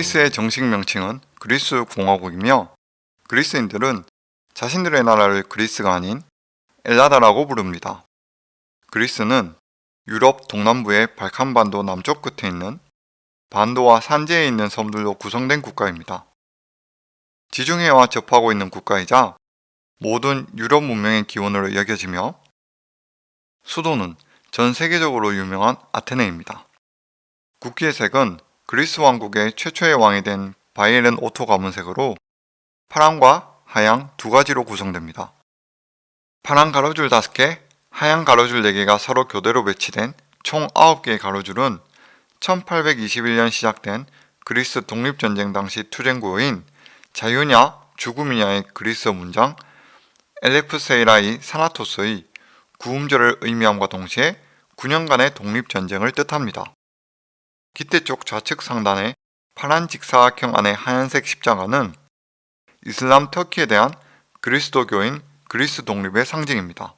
그리스의 정식 명칭은 그리스 공화국이며 그리스인들은 자신들의 나라를 그리스가 아닌 엘라다라고 부릅니다. 그리스는 유럽 동남부의 발칸반도 남쪽 끝에 있는 반도와 산지에 있는 섬들로 구성된 국가입니다. 지중해와 접하고 있는 국가이자 모든 유럽 문명의 기원으로 여겨지며 수도는 전 세계적으로 유명한 아테네입니다. 국기의 색은 그리스 왕국의 최초의 왕이 된 바이에른 오토 가문색으로 파랑과 하양 두 가지로 구성됩니다. 파란 가로줄 5개, 하얀 가로줄 4개가 서로 교대로 배치된 총 9개의 가로줄은 1821년 시작된 그리스 독립전쟁 당시 투쟁구호인 자유냐 죽음이냐의 그리스 문장 엘레프세이라이 사나토스의 구음절을 의미함과 동시에 9년간의 독립전쟁을 뜻합니다. 기대 쪽 좌측 상단의 파란 직사각형 안의 하얀색 십자가는 이슬람 터키에 대한 그리스도교인 그리스 독립의 상징입니다.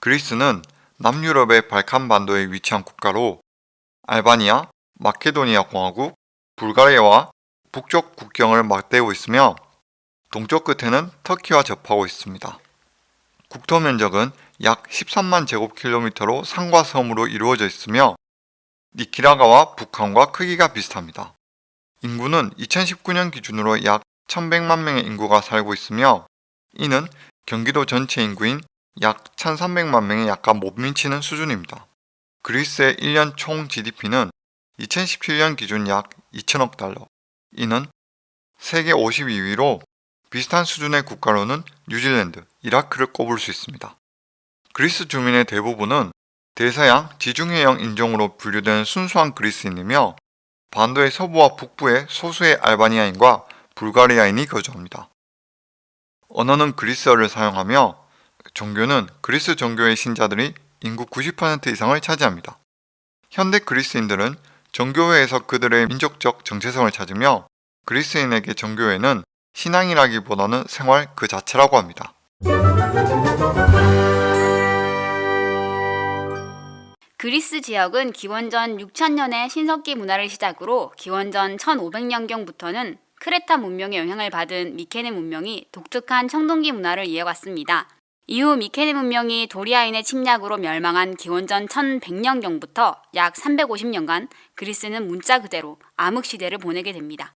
그리스는 남유럽의 발칸 반도에 위치한 국가로 알바니아, 마케도니아 공화국, 불가리아와 북쪽 국경을 맞대고 있으며 동쪽 끝에는 터키와 접하고 있습니다. 국토 면적은 약 13만 제곱킬로미터로 산과 섬으로 이루어져 있으며 니키라가와 북한과 크기가 비슷합니다. 인구는 2019년 기준으로 약 1100만 명의 인구가 살고 있으며 이는 경기도 전체 인구인 약 1300만 명에 약간 못 미치는 수준입니다. 그리스의 1년 총 GDP는 2017년 기준 약 2천억 달러. 이는 세계 52위로 비슷한 수준의 국가로는 뉴질랜드, 이라크를 꼽을 수 있습니다. 그리스 주민의 대부분은 대서양 지중해형 인종으로 분류되는 순수한 그리스인이며 반도의 서부와 북부에 소수의 알바니아인과 불가리아인이 거주합니다. 언어는 그리스어를 사용하며 종교는 그리스 종교의 신자들이 인구 90% 이상을 차지합니다. 현대 그리스인들은 종교회에서 그들의 민족적 정체성을 찾으며 그리스인에게 종교회는 신앙이라기보다는 생활 그 자체라고 합니다. 그리스 지역은 기원전 6000년의 신석기 문화를 시작으로 기원전 1500년경부터는 크레타 문명의 영향을 받은 미케네 문명이 독특한 청동기 문화를 이어갔습니다. 이후 미케네 문명이 도리아인의 침략으로 멸망한 기원전 1100년경부터 약 350년간 그리스는 문자 그대로 암흑 시대를 보내게 됩니다.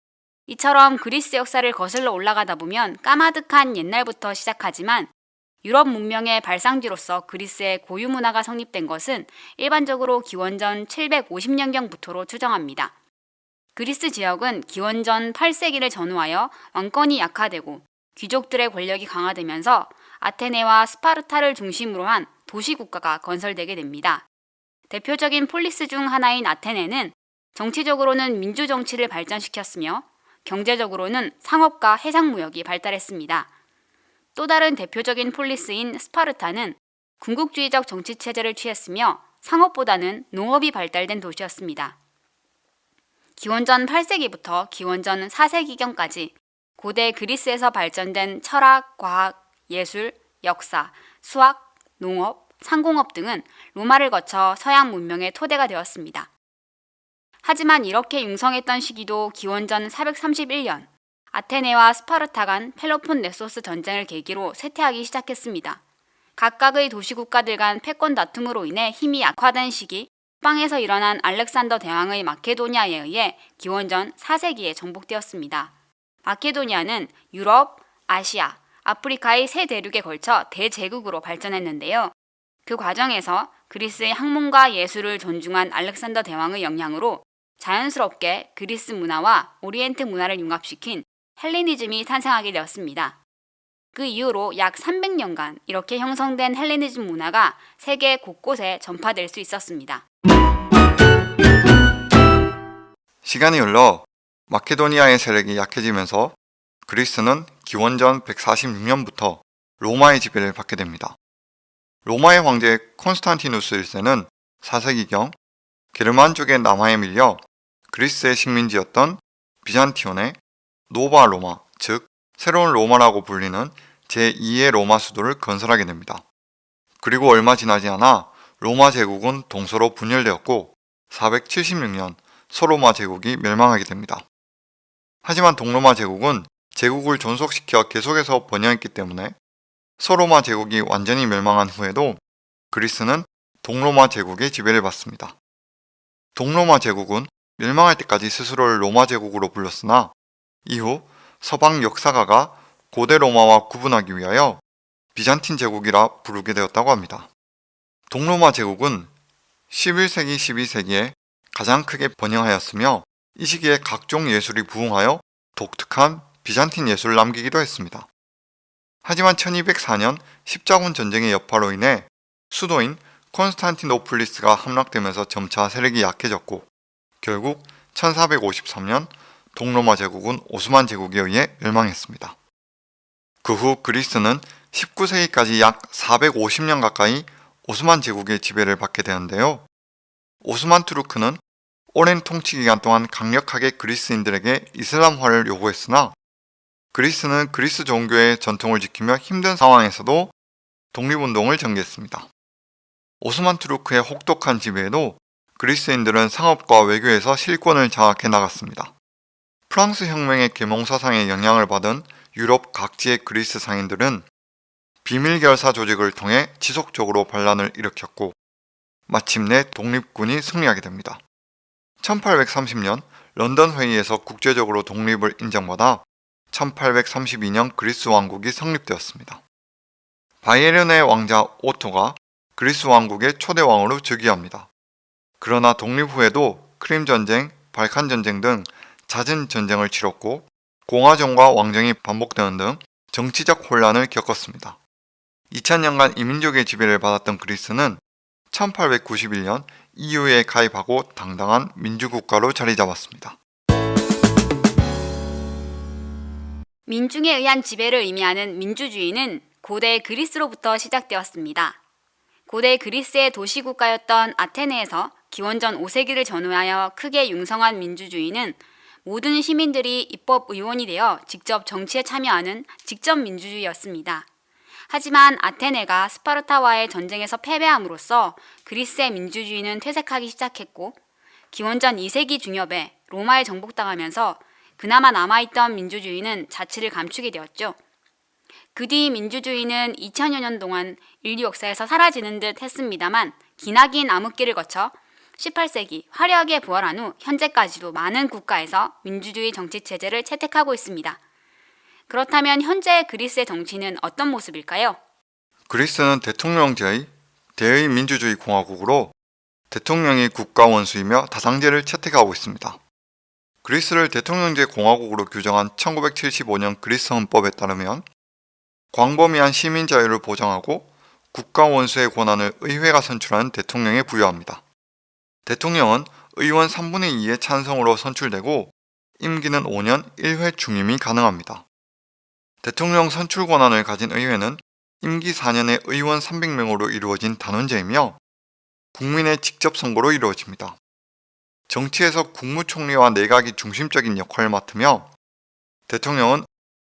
이처럼 그리스 역사를 거슬러 올라가다 보면 까마득한 옛날부터 시작하지만 유럽 문명의 발상지로서 그리스의 고유 문화가 성립된 것은 일반적으로 기원전 750년경부터로 추정합니다. 그리스 지역은 기원전 8세기를 전후하여 왕권이 약화되고 귀족들의 권력이 강화되면서 아테네와 스파르타를 중심으로 한 도시국가가 건설되게 됩니다. 대표적인 폴리스 중 하나인 아테네는 정치적으로는 민주정치를 발전시켰으며 경제적으로는 상업과 해상무역이 발달했습니다. 또 다른 대표적인 폴리스인 스파르타는 군국주의적 정치 체제를 취했으며 상업보다는 농업이 발달된 도시였습니다. 기원전 8세기부터 기원전 4세기경까지 고대 그리스에서 발전된 철학, 과학, 예술, 역사, 수학, 농업, 상공업 등은 로마를 거쳐 서양 문명의 토대가 되었습니다. 하지만 이렇게 융성했던 시기도 기원전 431년 아테네와 스파르타 간 펠로폰네소스 전쟁을 계기로 쇠퇴하기 시작했습니다. 각각의 도시국가들 간 패권 다툼으로 인해 힘이 약화된 시기 빵에서 일어난 알렉산더 대왕의 마케도니아에 의해 기원전 4세기에 정복되었습니다. 마케도니아는 유럽, 아시아, 아프리카의 세 대륙에 걸쳐 대제국으로 발전했는데요. 그 과정에서 그리스의 학문과 예술을 존중한 알렉산더 대왕의 영향으로 자연스럽게 그리스 문화와 오리엔트 문화를 융합시킨 헬레니즘이 탄생하게 되었습니다. 그 이후로 약 300년간 이렇게 형성된 헬레니즘 문화가 세계 곳곳에 전파될 수 있었습니다. 시간이 흘러 마케도니아의 세력이 약해지면서 그리스는 기원전 146년부터 로마의 지배를 받게 됩니다. 로마의 황제 콘스탄티누스 1세는 4세기경 게르만 쪽의 남하에 밀려 그리스의 식민지였던 비잔티온의 노바 로마, 즉 새로운 로마라고 불리는 제2의 로마 수도를 건설하게 됩니다. 그리고 얼마 지나지 않아 로마 제국은 동서로 분열되었고 476년 소로마 제국이 멸망하게 됩니다. 하지만 동로마 제국은 제국을 존속시켜 계속해서 번영했기 때문에 서로마 제국이 완전히 멸망한 후에도 그리스는 동로마 제국의 지배를 받습니다. 동로마 제국은 멸망할 때까지 스스로를 로마 제국으로 불렀으나 이후 서방 역사가가 고대 로마와 구분하기 위하여 비잔틴 제국이라 부르게 되었다고 합니다. 동로마 제국은 11세기, 12세기에 가장 크게 번영하였으며 이 시기에 각종 예술이 부흥하여 독특한 비잔틴 예술을 남기기도 했습니다. 하지만 1204년 십자군 전쟁의 여파로 인해 수도인 콘스탄티노플리스가 함락되면서 점차 세력이 약해졌고 결국 1453년 동로마 제국은 오스만 제국에 의해 멸망했습니다. 그 후 그리스는 19세기까지 약 450년 가까이 오스만 제국의 지배를 받게 되는데요. 오스만 투르크는 오랜 통치 기간 동안 강력하게 그리스인들에게 이슬람화를 요구했으나 그리스는 그리스 종교의 전통을 지키며 힘든 상황에서도 독립운동을 전개했습니다. 오스만 투르크의 혹독한 지배에도 그리스인들은 상업과 외교에서 실권을 장악해 나갔습니다. 프랑스 혁명의 계몽사상에 영향을 받은 유럽 각지의 그리스 상인들은 비밀결사 조직을 통해 지속적으로 반란을 일으켰고 마침내 독립군이 승리하게 됩니다. 1830년 런던 회의에서 국제적으로 독립을 인정받아 1832년 그리스 왕국이 성립되었습니다. 바이에른의 왕자 오토가 그리스 왕국의 초대 왕으로 즉위합니다. 그러나 독립 후에도 크림 전쟁, 발칸 전쟁 등 잦은 전쟁을 치렀고 공화정과 왕정이 반복되는 등 정치적 혼란을 겪었습니다. 2000년간 이민족의 지배를 받았던 그리스는 1891년 EU에 가입하고 당당한 민주국가로 자리 잡았습니다. 민중에 의한 지배를 의미하는 민주주의는 고대 그리스로부터 시작되었습니다. 고대 그리스의 도시국가였던 아테네에서 기원전 5세기를 전후하여 크게 융성한 민주주의는 모든 시민들이 입법 의원이 되어 직접 정치에 참여하는 직접 민주주의였습니다. 하지만 아테네가 스파르타와의 전쟁에서 패배함으로써 그리스의 민주주의는 퇴색하기 시작했고 기원전 2세기 중엽에 로마에 정복당하면서 그나마 남아있던 민주주의는 자취를 감추게 되었죠. 그 뒤 민주주의는 2000여 년 동안 인류 역사에서 사라지는 듯 했습니다만 기나긴 암흑기를 거쳐 18세기 화려하게 부활한 후 현재까지도 많은 국가에서 민주주의 정치 체제를 채택하고 있습니다. 그렇다면 현재 그리스의 정치는 어떤 모습일까요? 그리스는 대통령제의 대의 민주주의 공화국으로 대통령이 국가 원수이며 다상제를 채택하고 있습니다. 그리스를 대통령제 공화국으로 규정한 1975년 그리스 헌법에 따르면 광범위한 시민 자유를 보장하고 국가 원수의 권한을 의회가 선출하는 대통령에 부여합니다. 대통령은 의원 3분의 2의 찬성으로 선출되고 임기는 5년 1회 중임이 가능합니다. 대통령 선출 권한을 가진 의회는 임기 4년의 의원 300명으로 이루어진 단원제이며 국민의 직접 선거로 이루어집니다. 정치에서 국무총리와 내각이 중심적인 역할을 맡으며 대통령은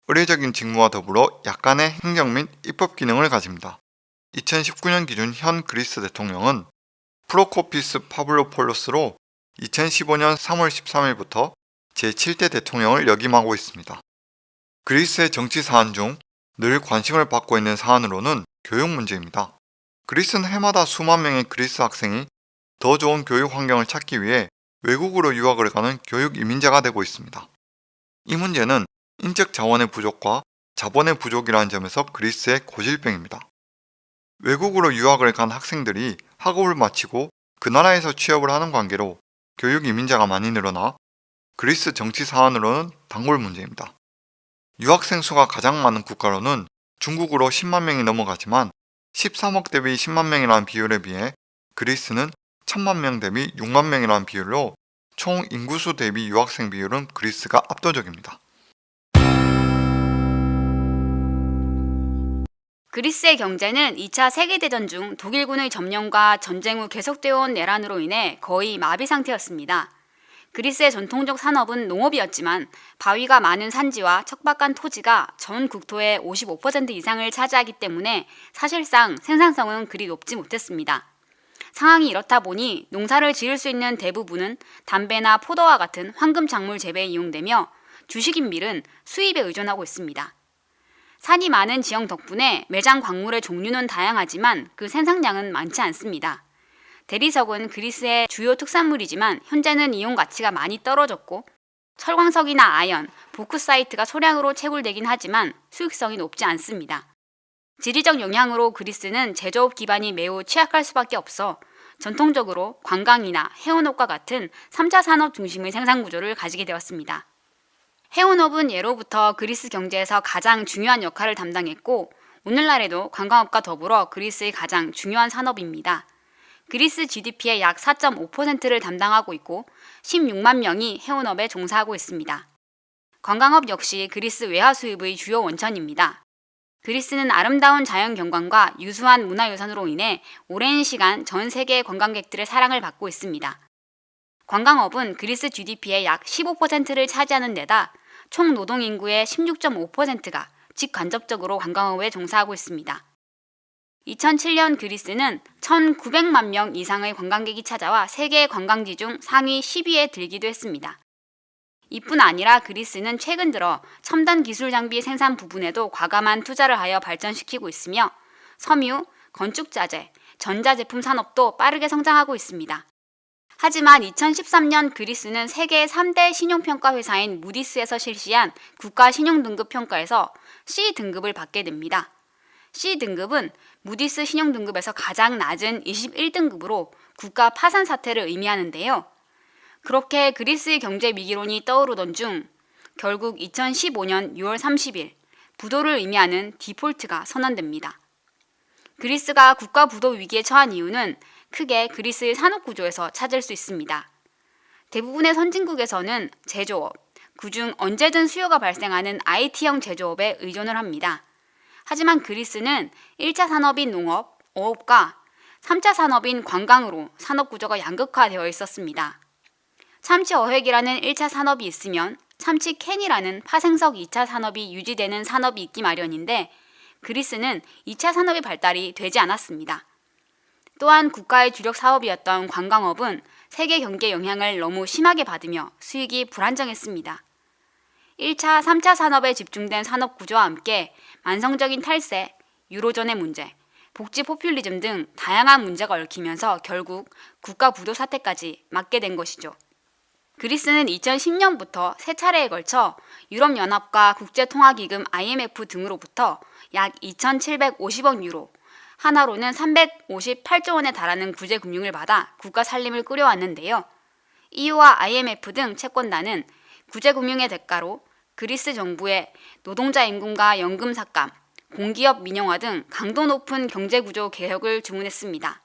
의례적인 직무와 더불어 약간의 행정 및 입법 기능을 가집니다. 2019년 기준 현 그리스 대통령은 프로코피스 파블로폴로스로 2015년 3월 13일부터 제7대 대통령을 역임하고 있습니다. 그리스의 정치 사안 중 늘 관심을 받고 있는 사안으로는 교육 문제입니다. 그리스는 해마다 수만 명의 그리스 학생이 더 좋은 교육 환경을 찾기 위해 외국으로 유학을 가는 교육 이민자가 되고 있습니다. 이 문제는 인적 자원의 부족과 자본의 부족이라는 점에서 그리스의 고질병입니다. 외국으로 유학을 간 학생들이 학업을 마치고 그 나라에서 취업을 하는 관계로 교육 이민자가 많이 늘어나 그리스 정치 사안으로는 단골 문제입니다. 유학생 수가 가장 많은 국가로는 중국으로 10만 명이 넘어가지만 13억 대비 10만 명이라는 비율에 비해 그리스는 1000만 명 대비 6만 명이라는 비율로 총 인구수 대비 유학생 비율은 그리스가 압도적입니다. 그리스의 경제는 2차 세계대전 중 독일군의 점령과 전쟁 후 계속되어 온 내란으로 인해 거의 마비 상태였습니다. 그리스의 전통적 산업은 농업이었지만 바위가 많은 산지와 척박한 토지가 전 국토의 55% 이상을 차지하기 때문에 사실상 생산성은 그리 높지 못했습니다. 상황이 이렇다 보니 농사를 지을 수 있는 대부분은 담배나 포도와 같은 황금 작물 재배에 이용되며 주식인 밀은 수입에 의존하고 있습니다. 산이 많은 지형 덕분에 매장 광물의 종류는 다양하지만 그 생산량은 많지 않습니다. 대리석은 그리스의 주요 특산물이지만 현재는 이용 가치가 많이 떨어졌고 철광석이나 아연, 보크사이트가 소량으로 채굴되긴 하지만 수익성이 높지 않습니다. 지리적 영향으로 그리스는 제조업 기반이 매우 취약할 수밖에 없어 전통적으로 관광이나 해운업과 같은 3차 산업 중심의 생산 구조를 가지게 되었습니다. 해운업은 예로부터 그리스 경제에서 가장 중요한 역할을 담당했고 오늘날에도 관광업과 더불어 그리스의 가장 중요한 산업입니다. 그리스 GDP의 약 4.5%를 담당하고 있고 16만 명이 해운업에 종사하고 있습니다. 관광업 역시 그리스 외화 수입의 주요 원천입니다. 그리스는 아름다운 자연 경관과 유수한 문화유산으로 인해 오랜 시간 전 세계 관광객들의 사랑을 받고 있습니다. 관광업은 그리스 GDP의 약 15%를 차지하는 데다 총 노동 인구의 16.5%가 직간접적으로 관광업에 종사하고 있습니다. 2007년 그리스는 1,900만 명 이상의 관광객이 찾아와 세계 관광지 중 상위 10위에 들기도 했습니다. 이뿐 아니라 그리스는 최근 들어 첨단 기술 장비 생산 부분에도 과감한 투자를 하여 발전시키고 있으며 섬유, 건축자재, 전자제품 산업도 빠르게 성장하고 있습니다. 하지만 2013년 그리스는 세계 3대 신용평가 회사인 무디스에서 실시한 국가 신용등급 평가에서 C 등급을 받게 됩니다. C 등급은 무디스 신용등급에서 가장 낮은 21등급으로 국가 파산 사태를 의미하는데요. 그렇게 그리스의 경제 위기론이 떠오르던 중 결국 2015년 6월 30일 부도를 의미하는 디폴트가 선언됩니다. 그리스가 국가 부도 위기에 처한 이유는 크게 그리스의 산업 구조에서 찾을 수 있습니다. 대부분의 선진국에서는 제조업, 그중 언제든 수요가 발생하는 IT형 제조업에 의존을 합니다. 하지만 그리스는 1차 산업인 농업, 어업과 3차 산업인 관광으로 산업 구조가 양극화되어 있었습니다. 참치 어획이라는 1차 산업이 있으면 참치 캔이라는 파생석 2차 산업이 유지되는 산업이 있기 마련인데 그리스는 2차 산업의 발달이 되지 않았습니다. 또한 국가의 주력 사업이었던 관광업은 세계 경제 영향을 너무 심하게 받으며 수익이 불안정했습니다. 1차, 3차 산업에 집중된 산업 구조와 함께 만성적인 탈세, 유로존의 문제, 복지 포퓰리즘 등 다양한 문제가 얽히면서 결국 국가 부도 사태까지 맞게 된 것이죠. 그리스는 2010년부터 세 차례에 걸쳐 유럽연합과 국제통화기금 IMF 등으로부터 약 2,750억 유로, 하나로는 358조 원에 달하는 구제 금융을 받아 국가 살림을 꾸려왔는데요. EU와 IMF 등 채권단은 구제 금융의 대가로 그리스 정부의 노동자 임금과 연금 삭감, 공기업 민영화 등 강도 높은 경제 구조 개혁을 주문했습니다.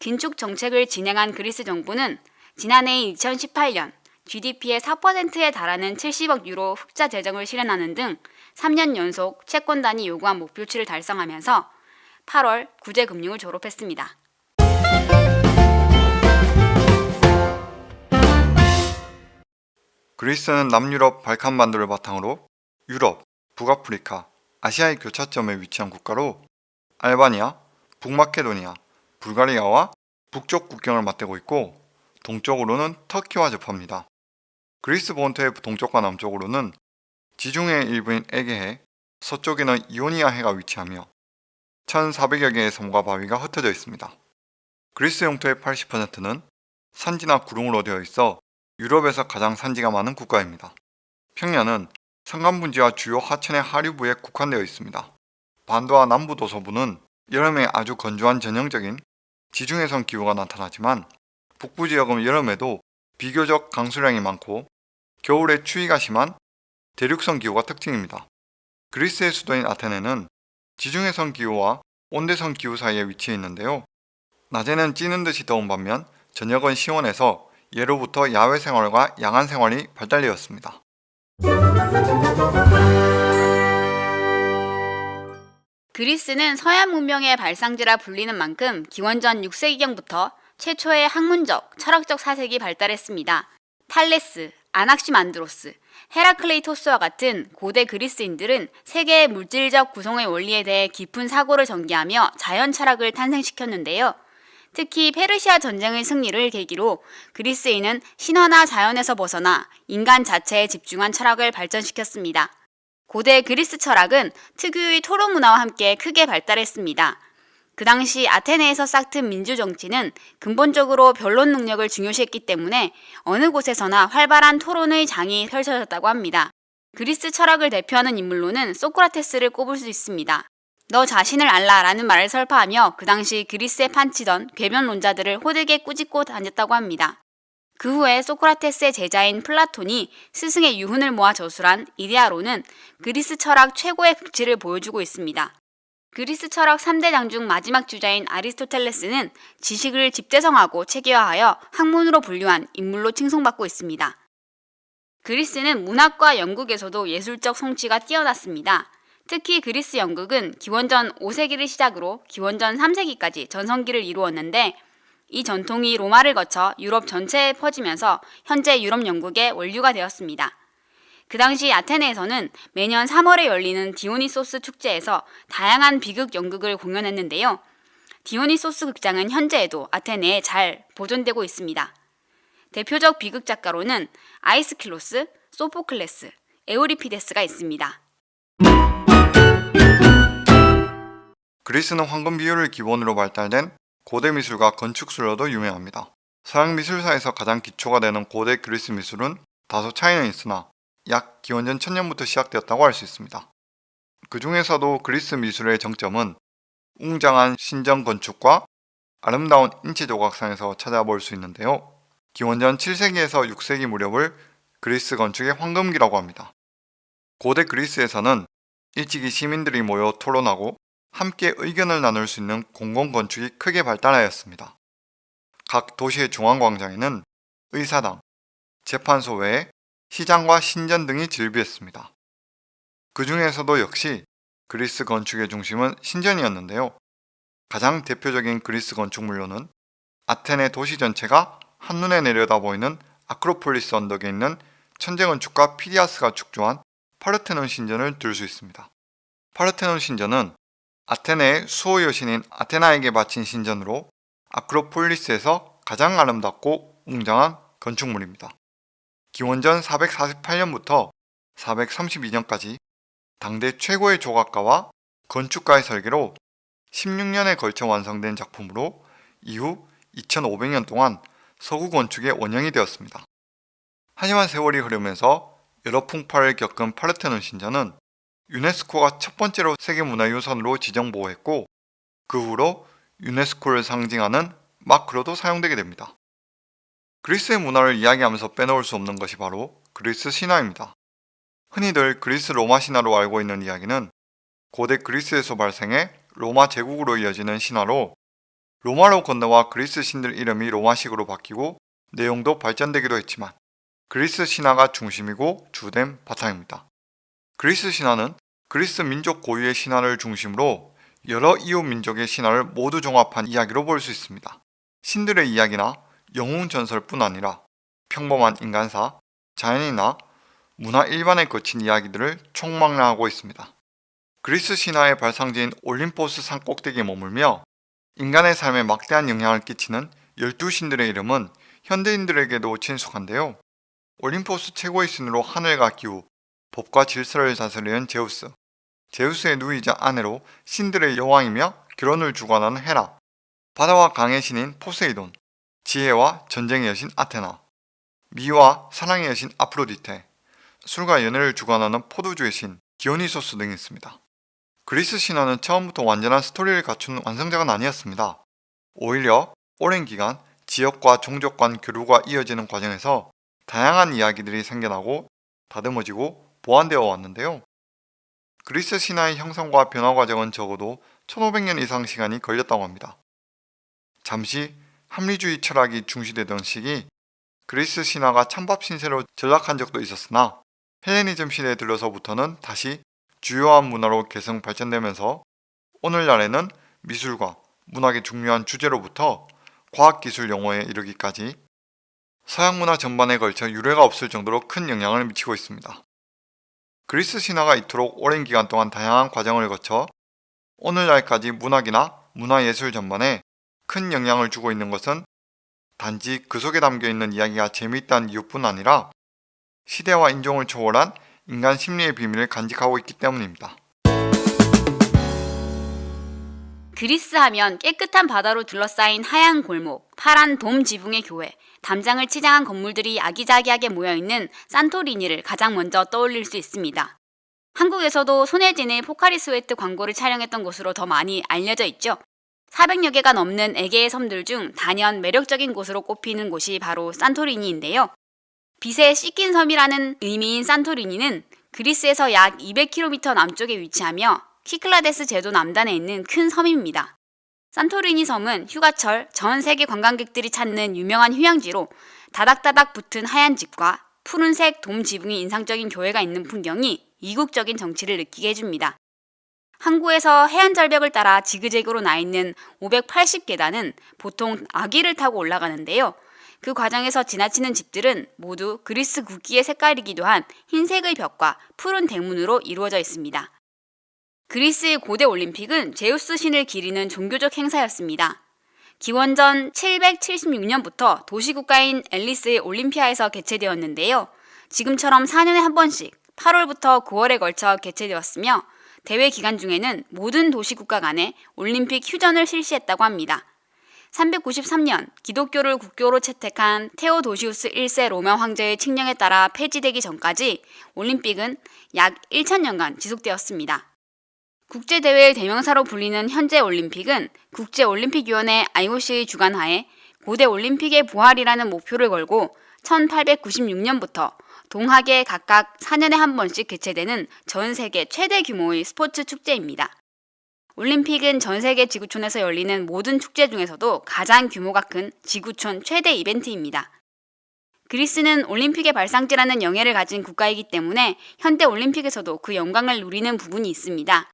긴축 정책을 진행한 그리스 정부는 지난해인 2018년 GDP의 4%에 달하는 70억 유로 흑자 재정을 실현하는 등 3년 연속 채권단이 요구한 목표치를 달성하면서 8월 구제금융을 졸업했습니다. 그리스는 남유럽 발칸 반도를 바탕으로 유럽, 북아프리카, 아시아의 교차점에 위치한 국가로 알바니아, 북마케도니아, 불가리아와 북쪽 국경을 맞대고 있고 동쪽으로는 터키와 접합니다. 그리스 본토의 동쪽과 남쪽으로는 지중해 일부인 에게해, 서쪽에는 이오니아 해가 위치하며 1,400여 개의 섬과 바위가 흩어져 있습니다. 그리스 영토의 80%는 산지나 구릉으로 되어 있어 유럽에서 가장 산지가 많은 국가입니다. 평야는 산간분지와 주요 하천의 하류부에 국한되어 있습니다. 반도와 남부 도서부는 여름에 아주 건조한 전형적인 지중해성 기후가 나타나지만 북부 지역은 여름에도 비교적 강수량이 많고 겨울에 추위가 심한 대륙성 기후가 특징입니다. 그리스의 수도인 아테네는 지중해성 기후와 온대성 기후 사이에 위치해 있는데요. 낮에는 찌는 듯이 더운 반면 저녁은 시원해서 예로부터 야외 생활과 야간 생활이 발달되었습니다. 그리스는 서양 문명의 발상지라 불리는 만큼 기원전 6세기경부터 최초의 학문적, 철학적 사색이 발달했습니다. 탈레스, 아낙시만드로스, 헤라클레이토스와 같은 고대 그리스인들은 세계의 물질적 구성의 원리에 대해 깊은 사고를 전개하며 자연 철학을 탄생시켰는데요. 특히 페르시아 전쟁의 승리를 계기로 그리스인은 신화나 자연에서 벗어나 인간 자체에 집중한 철학을 발전시켰습니다. 고대 그리스 철학은 특유의 토론 문화와 함께 크게 발달했습니다. 그 당시 아테네에서 싹튼 민주 정치는 근본적으로 변론 능력을 중요시했기 때문에 어느 곳에서나 활발한 토론의 장이 펼쳐졌다고 합니다. 그리스 철학을 대표하는 인물로는 소크라테스를 꼽을 수 있습니다. 너 자신을 알라 라는 말을 설파하며 그 당시 그리스에 판치던 궤변론자들을 호되게 꾸짖고 다녔다고 합니다. 그 후에 소크라테스의 제자인 플라톤이 스승의 유훈을 모아 저술한 이데아로는 그리스 철학 최고의 극치를 보여주고 있습니다. 그리스 철학 3대 장 중 마지막 주자인 아리스토텔레스는 지식을 집대성하고 체계화하여 학문으로 분류한 인물로 칭송받고 있습니다. 그리스는 문학과 연극에서도 예술적 성취가 뛰어났습니다. 특히 그리스 연극은 기원전 5세기를 시작으로 기원전 3세기까지 전성기를 이루었는데 이 전통이 로마를 거쳐 유럽 전체에 퍼지면서 현재 유럽 연극의 원류가 되었습니다. 그 당시 아테네에서는 매년 3월에 열리는 디오니소스 축제에서 다양한 비극 연극을 공연했는데요. 디오니소스 극장은 현재에도 아테네에 잘 보존되고 있습니다. 대표적 비극 작가로는 아이스킬로스, 소포클레스, 에우리피데스가 있습니다. 그리스는 황금 비율을 기본으로 발달된 고대 미술과 건축술로도 유명합니다. 서양 미술사에서 가장 기초가 되는 고대 그리스 미술은 다소 차이는 있으나 약 기원전 1000년부터 시작되었다고 할 수 있습니다. 그 중에서도 그리스 미술의 정점은 웅장한 신전 건축과 아름다운 인체 조각상에서 찾아볼 수 있는데요. 기원전 7세기에서 6세기 무렵을 그리스 건축의 황금기라고 합니다. 고대 그리스에서는 일찍이 시민들이 모여 토론하고 함께 의견을 나눌 수 있는 공공 건축이 크게 발달하였습니다. 각 도시의 중앙광장에는 의사당, 재판소 외에 시장과 신전 등이 즐비했습니다. 그 중에서도 역시 그리스 건축의 중심은 신전이었는데요. 가장 대표적인 그리스 건축물로는 아테네 도시 전체가 한눈에 내려다 보이는 아크로폴리스 언덕에 있는 천재 건축가 피디아스가 축조한 파르테논 신전을 들 수 있습니다. 파르테논 신전은 아테네의 수호 여신인 아테나에게 바친 신전으로 아크로폴리스에서 가장 아름답고 웅장한 건축물입니다. 기원전 448년부터 432년까지 당대 최고의 조각가와 건축가의 설계로 16년에 걸쳐 완성된 작품으로 이후 2500년 동안 서구 건축의 원형이 되었습니다. 하지만 세월이 흐르면서 여러 풍파를 겪은 파르테논 신전은 유네스코가 첫 번째로 세계문화유산으로 지정보호했고 그 후로 유네스코를 상징하는 마크로도 사용되게 됩니다. 그리스의 문화를 이야기하면서 빼놓을 수 없는 것이 바로 그리스 신화입니다. 흔히들 그리스 로마 신화로 알고 있는 이야기는 고대 그리스에서 발생해 로마 제국으로 이어지는 신화로 로마로 건너와 그리스 신들 이름이 로마식으로 바뀌고 내용도 발전되기도 했지만 그리스 신화가 중심이고 주된 바탕입니다. 그리스 신화는 그리스 민족 고유의 신화를 중심으로 여러 이웃 민족의 신화를 모두 종합한 이야기로 볼 수 있습니다. 신들의 이야기나 영웅 전설뿐 아니라 평범한 인간사, 자연이나 문화 일반에 거친 이야기들을 총망라하고 있습니다. 그리스 신화의 발상지인 올림포스 산 꼭대기에 머물며 인간의 삶에 막대한 영향을 끼치는 12신들의 이름은 현대인들에게도 친숙한데요. 올림포스 최고의 신으로 하늘과 기후, 법과 질서를 다스리는 제우스, 제우스의 누이자 아내로 신들의 여왕이며 결혼을 주관하는 헤라, 바다와 강의 신인 포세이돈, 지혜와 전쟁의 여신 아테나, 미와 사랑의 여신 아프로디테, 술과 연애를 주관하는 포도주의 신 디오니소스 등이 있습니다. 그리스 신화는 처음부터 완전한 스토리를 갖춘 완성작은 아니었습니다. 오히려 오랜 기간 지역과 종족 간 교류가 이어지는 과정에서 다양한 이야기들이 생겨나고 다듬어지고 보완되어 왔는데요. 그리스 신화의 형성과 변화 과정은 적어도 1500년 이상 시간이 걸렸다고 합니다. 잠시 합리주의 철학이 중시되던 시기 그리스 신화가 찬밥 신세로 전락한 적도 있었으나 헬레니즘 시대에 들러서부터는 다시 주요한 문화로 계승 발전되면서 오늘날에는 미술과 문학의 중요한 주제로부터 과학기술 용어에 이르기까지 서양 문화 전반에 걸쳐 유례가 없을 정도로 큰 영향을 미치고 있습니다. 그리스 신화가 이토록 오랜 기간 동안 다양한 과정을 거쳐 오늘날까지 문학이나 문화예술 전반에 큰 영향을 주고 있는 것은 단지 그 속에 담겨 있는 이야기가 재미있다는 이유뿐 아니라 시대와 인종을 초월한 인간 심리의 비밀을 간직하고 있기 때문입니다. 그리스 하면 깨끗한 바다로 둘러싸인 하얀 골목, 파란 돔 지붕의 교회, 담장을 치장한 건물들이 아기자기하게 모여있는 산토리니를 가장 먼저 떠올릴 수 있습니다. 한국에서도 손예진의 포카리 스웨트 광고를 촬영했던 곳으로 더 많이 알려져 있죠. 400여 개가 넘는 에게의 섬들 중 단연 매력적인 곳으로 꼽히는 곳이 바로 산토리니인데요. 빛의 씻긴 섬이라는 의미인 산토리니는 그리스에서 약 200km 남쪽에 위치하며 키클라데스 제도 남단에 있는 큰 섬입니다. 산토리니 섬은 휴가철 전 세계 관광객들이 찾는 유명한 휴양지로 다닥다닥 붙은 하얀 집과 푸른색 돔 지붕이 인상적인 교회가 있는 풍경이 이국적인 정치를 느끼게 해줍니다. 항구에서 해안 절벽을 따라 지그재그로 나 있는 580계단은 보통 아기를 타고 올라가는데요. 그 과정에서 지나치는 집들은 모두 그리스 국기의 색깔이기도 한 흰색의 벽과 푸른 대문으로 이루어져 있습니다. 그리스의 고대 올림픽은 제우스 신을 기리는 종교적 행사였습니다. 기원전 776년부터 도시국가인 앨리스의 올림피아에서 개최되었는데요. 지금처럼 4년에 한 번씩 8월부터 9월에 걸쳐 개최되었으며 대회 기간 중에는 모든 도시국가 간에 올림픽 휴전을 실시했다고 합니다. 393년 기독교를 국교로 채택한 테오도시우스 1세 로마 황제의 칙령에 따라 폐지되기 전까지 올림픽은 약 1000년간 지속되었습니다. 국제대회의 대명사로 불리는 현재 올림픽은 국제올림픽위원회 IOC의 주관하에 고대 올림픽의 부활이라는 목표를 걸고 1896년부터 동학에 각각 4년에 한 번씩 개최되는 전 세계 최대 규모의 스포츠 축제입니다. 올림픽은 전 세계 지구촌에서 열리는 모든 축제 중에서도 가장 규모가 큰 지구촌 최대 이벤트입니다. 그리스는 올림픽의 발상지라는 영예를 가진 국가이기 때문에 현대 올림픽에서도 그 영광을 누리는 부분이 있습니다.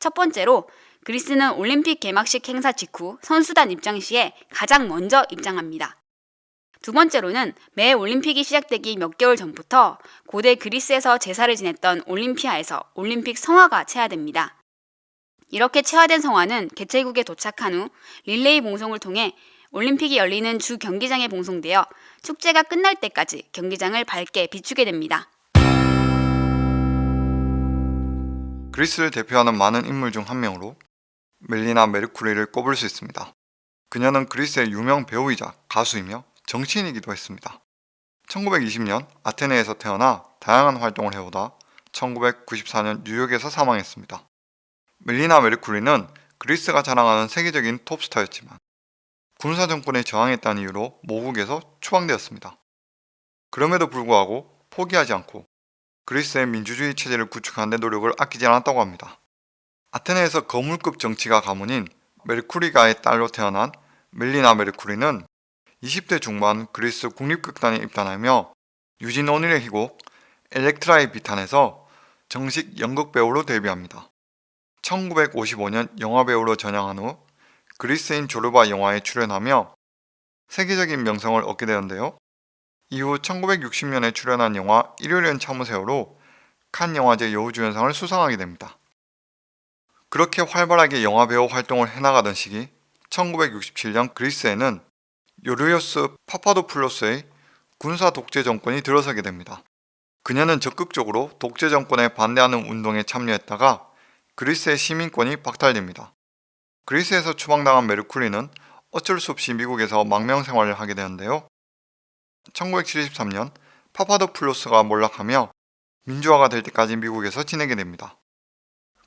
첫 번째로 그리스는 올림픽 개막식 행사 직후 선수단 입장 시에 가장 먼저 입장합니다. 두 번째로는 매 올림픽이 시작되기 몇 개월 전부터 고대 그리스에서 제사를 지냈던 올림피아에서 올림픽 성화가 체화됩니다. 이렇게 체화된 성화는 개최국에 도착한 후 릴레이 봉송을 통해 올림픽이 열리는 주 경기장에 봉송되어 축제가 끝날 때까지 경기장을 밝게 비추게 됩니다. 그리스를 대표하는 많은 인물 중 한 명으로 멜리나 메르쿠리를 꼽을 수 있습니다. 그녀는 그리스의 유명 배우이자 가수이며 정치인이기도 했습니다. 1920년 아테네에서 태어나 다양한 활동을 해오다 1994년 뉴욕에서 사망했습니다. 멜리나 메르쿠리는 그리스가 자랑하는 세계적인 톱스타였지만 군사 정권에 저항했다는 이유로 모국에서 추방되었습니다. 그럼에도 불구하고 포기하지 않고 그리스의 민주주의 체제를 구축하는 데 노력을 아끼지 않았다고 합니다. 아테네에서 거물급 정치가 가문인 메르쿠리가의 딸로 태어난 멜리나 메르쿠리는 20대 중반 그리스 국립극단에 입단하며 유진 오닐의 희곡 엘렉트라의 비탄에서 정식 연극 배우로 데뷔합니다. 1955년 영화 배우로 전향한 후 그리스인 조르바 영화에 출연하며 세계적인 명성을 얻게 되는데요. 이후 1960년에 출연한 영화 일요일엔 참으세요로 칸 영화제 여우주연상을 수상하게 됩니다. 그렇게 활발하게 영화배우 활동을 해나가던 시기 1967년 그리스에는 요르요스 파파도플로스의 군사 독재 정권이 들어서게 됩니다. 그녀는 적극적으로 독재 정권에 반대하는 운동에 참여했다가 그리스의 시민권이 박탈됩니다. 그리스에서 추방당한 메르쿠리는 어쩔 수 없이 미국에서 망명 생활을 하게 되는데요. 1973년 파파도플로스가 몰락하며 민주화가 될 때까지 미국에서 지내게 됩니다.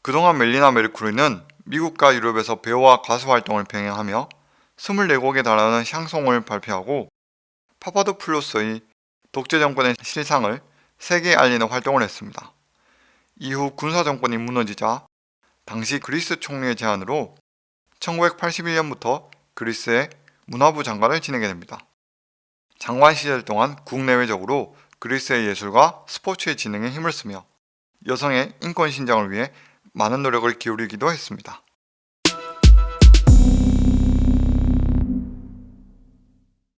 그동안 멜리나 메르쿠리는 미국과 유럽에서 배우와 가수 활동을 병행하며 24곡에 달하는 샹송을 발표하고 파파도플로스의 독재 정권의 실상을 세계에 알리는 활동을 했습니다. 이후 군사 정권이 무너지자 당시 그리스 총리의 제안으로 1981년부터 그리스의 문화부 장관을 지내게 됩니다. 장관 시절 동안 국내외적으로 그리스의 예술과 스포츠의 진흥에 힘을 쓰며 여성의 인권 신장을 위해 많은 노력을 기울이기도 했습니다.